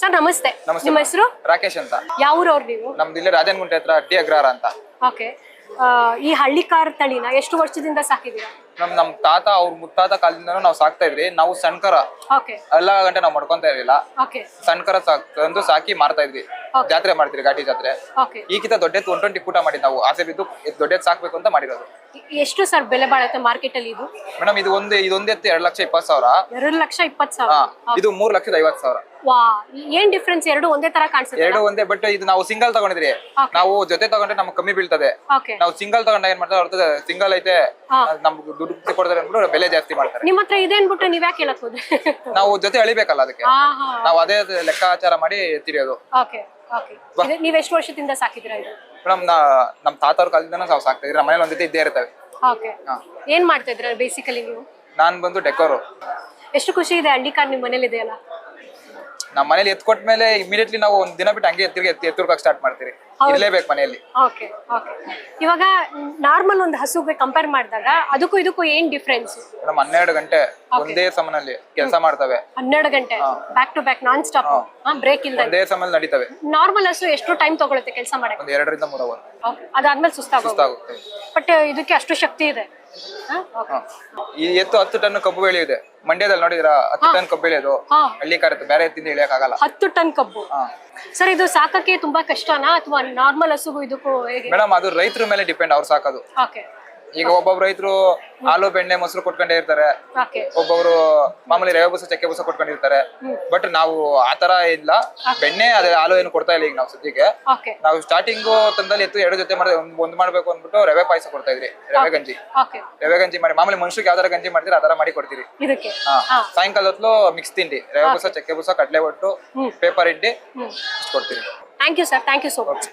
Sir ನಮಸ್ತೆ. ನಮಸ್ತೆ ನಿಮ್ಮ ಹೆಸರು? ರಾಕೇಶ್ ಅಂತ. ಯಾವ ಊರವ್ರು ನೀವು? ನಮ್ದು ಇಲ್ಲಿ ರಾಜನಗುಂಟೆ ಹತ್ರ ಅಡ್ಡಿ ಅಗ್ರಹಾರ ಅಂತ. ಓಕೆ. ಈ ಹಳ್ಳಿಕಾರ್ ತಳಿನ ಎಷ್ಟು ವರ್ಷದಿಂದ ಸಾಕಿದೀರಾ ನಮ್ ನಮ್ ತಾತ ಅವ್ರ ಮುತ್ತಾತ ಕಾಲದಿಂದ ನಾವು ಸಾಕ್ತಾ ಇದ್ರಿ ನಾವು ಸಣ್ಕರ. ಓಕೆ. ಎಲ್ಲ ಗಂಟೆ ನಾವು ಮಾಡ್ಕೊಂತ ಇರ್ಲಿಲ್ಲ. ಓಕೆ. ಸಣ್ಕರ ಸಾಕ್ ತಂದು ಸಾಕಿ ಮಾರ್ತಾ ಇದ್ವಿ. ಜಾತ್ರೆ ಮಾಡ್ತೀರಿ ಘಾಟಿ ಜಾತ್ರೆ. ಓಕೆ. ಈಗಿತ ದೊಡ್ಡ ಒನ್ ಟ್ವೆಂಟಿ ಕೂಟ ಮಾಡಿದ್ ನಾವು. ಆಸೆ ಬಿದ್ದು ದೊಡ್ಡದ್ ಸಾಕ್ಬೇಕು ಅಂತ ಮಾಡಿರೋದು. ಎಷ್ಟು ಸರ್ ಬೆಲೆ ಬಾಳತ್ತೆ ಮಾರ್ಕೆಟ್ ಅಲ್ಲಿ ಇದು? ಮೇಡಮ್ ಇದು ಒಂದೇ ಇದೊಂದೇ ಎತ್ತು ಎರಡು ಲಕ್ಷ ಇಪ್ಪತ್ತು ಸಾವಿರ. ಎರಡು ಲಕ್ಷ ಇಪ್ಪತ್ತು ಹಾ ಸಾವಿರ ಇದು ಮೂರ್ ಲಕ್ಷದ ಐವತ್ತು ಸಾವಿರ. ವಾ ಏನ್ ಡಿಫ್ರೆನ್ಸ್ ಎರಡು ಒಂದೇ ತರ ಕಾಣಿಸುತ್ತೆ ಎರಡು ಒಂದೇ ಬಟ್ ಇದು ನಾವು ಸಿಂಗಲ್ ತಗೊಂಡಿದ್ರಿ. ನಾವು ಜೊತೆ ತಗೊಂಡ್ರೆ ನಮ್ಗೆ ಕಮ್ಮಿ ಬೀಳ್ತದೆ. ಓಕೆ ನಾವು ಸಿಂಗಲ್ ತಗೊಂಡಾಗ ಏನ್ ಮಾಡ್ತಾರೆ ಅವ್ರದ್ದು ಸಿಂಗಲ್ ಐತೆ ಹಾ. ನಮ್ಗೆ ದುಡ್ಡು ಕೊಡ್ತಾರೆ ಅಂದ್ಬಿಟ್ಟು ಬೆಲೆ ಜಾಸ್ತಿ ಮಾಡ್ತಾರೆ. ನಿಮ್ ಹತ್ರ ಇದೆ ಅನ್ಬಿಟ್ಟು ನೀವ್ ಯಾಕೆ ಹೇಳಕ್ ಹೋದ್ರೆ ನಾವು ಜೊತೆ ಅಳಿಬೇಕಲ್ಲ ಅದಕ್ಕೆ. ಹಾ ಹಾ. ನಾವು ಅದೇ ಲೆಕ್ಕಾಚಾರ ಮಾಡಿ ತಿರಿಯೋದು. ಓಕೆ ಓಕೆ ನೀವ್ ಎಷ್ಟು ವರ್ಷದಿಂದ ಸಾಕಿದ್ರ ಇದು? ಮೇಡಮ್ ನಮ್ಮ ತಾತವ್ರ ಕಾಲದಿಂದ ನಾವು ಸಾಕ್ತಾ ಇದ್ರೆ ಮನೇಲಿ ಒಂದ್ ಜೊತೆ ಇದ್ದೇ ಇರ್ತವೆ. ಓಕೆ. ಹಾ. ಏನ್ ಮಾಡ್ತಾ ಇದ್ರ ಬೇಸಿಕಲಿ ನೀವು? ನಾನ್ ಬಂದು ಡೆಕೋರು ಎಷ್ಟು ಖುಷಿ ಇದೆ ಹಳ್ಳಿ ಕಾರ್ ನಿಮ್ ಮನೇಲಿ ಇದೆಯಲ್ಲ ನಮ್ಮ ಮನೇಲಿ ಎತ್ಕೊಟ್ಟ ಮೇಲೆ ಇಮಿಡಿಯೇಟ್ಲಿ ನಾವು ಒಂದ್ ದಿನ ಬಿಟ್ಟು ಹಂಗೆ ಎತ್ತಿಗೆ ಎತ್ತಿ ಸ್ಟಾರ್ಟ್ ಮಾಡ್ತೀರಿ. ಇರ್ಲೇಬೇಕು ಮನೆಯಲ್ಲಿ. ಓಕೆ ಓಕೆ ಇವಾಗ ನಾರ್ಮಲ್ ಒಂದು ಹಸುಗೆ ಕಂಪೇರ್ ಮಾಡಿದಾಗ ಅದಕ್ಕೂ ಇದಕ್ಕೂ ಏನ್ ಡಿಫ್ರೆನ್ಸ್ ಮೇಡಮ್ ಹನ್ನೆರಡು ಗಂಟೆ ಒಂದೇ ಸಮನಲ್ಲಿ ಕೆಲಸ ಮಾಡ್ತವೆ. ಹನ್ನೆರಡು ಗಂಟೆ back to back non stop break ಇಲ್ಲ ಒಂದೇ ಸಮಯಲ್ಲಿ ನಡೀತವೆ. ನಾರ್ಮಲ್ ಹಸು ಎಷ್ಟು ಟೈಮ್ ತಗೊಳುತ್ತೆ ಕೆಲಸ ಮಾಡಕ್ಕೆ? ಒಂದ್ ಎರಡರಿಂದ ಮೂರು ಅವರ್. ಅದಾದ್ಮೇಲೆ ಸುಸ್ತಾಗುತ್ತೆ. ಬಟ್ ಇದಕ್ಕೆ ಅಷ್ಟು ಶಕ್ತಿ ಇದೆ. ಈ ಎತ್ತು ಹತ್ತು ಟನ್ ಕಬ್ಬು ಬೆಳೆಯುತ್ತೆ ಮಂಡ್ಯದಲ್ಲಿ ನೋಡಿದ್ರ ಹತ್ತು ಟನ್ ಕಬ್ಬು ಬೆಳೆಯೋದು. ಹಾ. ಹಳ್ಳಿ ಕಾರತ್ತೆ ಬೇರೆ ಎತ್ತಿಂದ ಇಳಿಯಕ್ಕಾಗಲ್ಲ. ಹತ್ತು ಟನ್ ಕಬ್ಬು. ಹಾ. ಸರ್ ಇದು ಸಾಕಕ್ಕೆ ತುಂಬಾ ಕಷ್ಟನಾ? ಅಥವಾ ನಾರ್ಮಲ್ ಹಸುಗೂ ಇದಕ್ಕೂ ಹೇಗೆ? ಮೇಡಮ್ ಅದು ರೈತರ ಮೇಲೆ ಡಿಪೆಂಡ್ ಅವ್ರು ಸಾಕೋದು. ಓಕೆ. ಈಗ ಒಬ್ಬೊಬ್ರು ರೈತರು ಹಾಲು ಬೆಣ್ಣೆ ಮೊಸರು ಕೊಟ್ಕೊಂಡೇ ಇರ್ತಾರೆ. ಒಬ್ಬೊಬ್ರು ಮಾಮೂಲಿ ರವೆ ಬೂಸ ಚಕ್ಕೆ ಬೂಸ ಕೊಟ್ಕೊಂಡಿರ್ತಾರೆ. ಬಟ್ ನಾವು ಆತರ ಇಲ್ಲ. ಬೆಣ್ಣೆ ಅದೇ ಹಾಲು ಏನು ಕೊಡ್ತಾ ಇಲ್ಲ ಈಗ ನಾವು ಸದ್ಯಕ್ಕೆ. ನಾವು ಸ್ಟಾರ್ಟಿಂಗ್ ತಂದಲ್ಲಿ ಎತ್ತು ಎರಡು ಜೊತೆ ಮಾಡಿದ್ರೆ ಒಂದ್ ಮಾಡ್ಬೇಕು ಅಂದ್ಬಿಟ್ಟು ರವೆ ಪಾಯಸ ಕೊಡ್ತಾ ಇದ್ರಿ. ರವೆ ಗಂಜಿ. ರವೆ ಗಂಜಿ ಮಾಡಿ ಮಾಮೂಲಿ ಮನುಷ್ಯಕ್ಕೆ ಯಾವ್ದಾರ ಗಂಜಿ ಮಾಡ್ತೀರಿ ಆತರ ಮಾಡಿ ಕೊಡ್ತೀರಿ. ಸಾಯಂಕಾಲ ಹೊತ್ತು ಮಿಕ್ಸ್ ತಿಂಡಿ. ರವೆ ಬೂಸ ಚಕ್ಕೆ ಬೂಸ ಕಡಲೆ ಒಟ್ಟು ಪೇಪರ್ ಇಡ್ಡಿ ಕೊಡ್ತೀರಿ thank you sir thank you so much